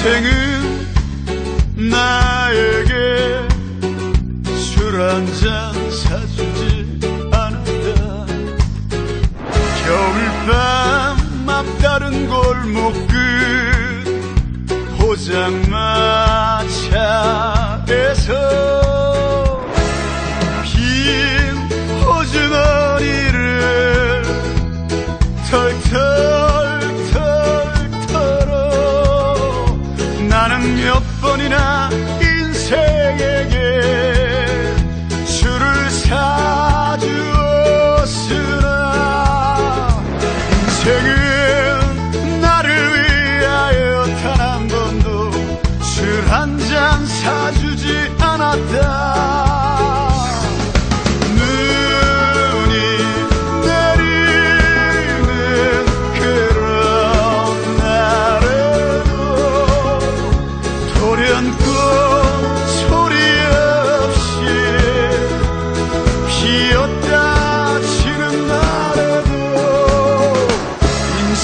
인생은 나에게 술 한잔 사주지 않았다. 겨울밤 막다른 골목 끝 포장만 나는 몇 번이나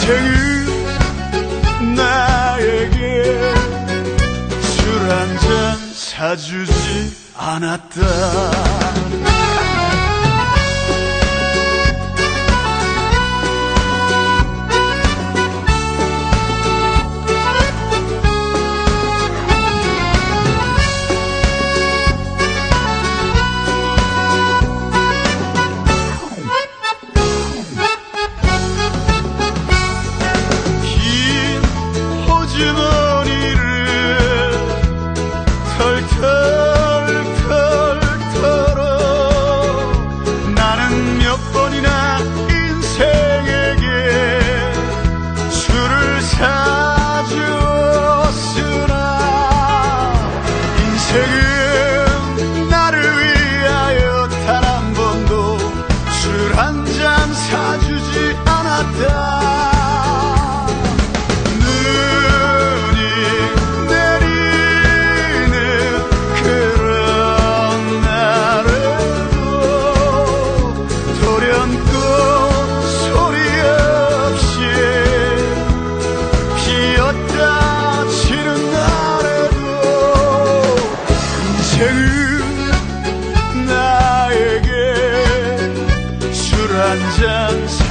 생일 나에게 술 한 잔 사주지 않았다.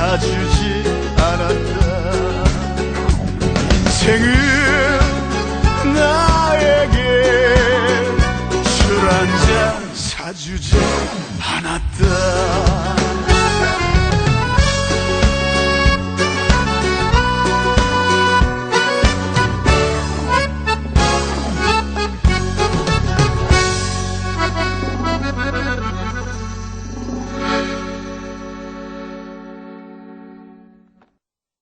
찾아주지 않았다. 인생은 나에게 술 한 잔 사주지 않았다.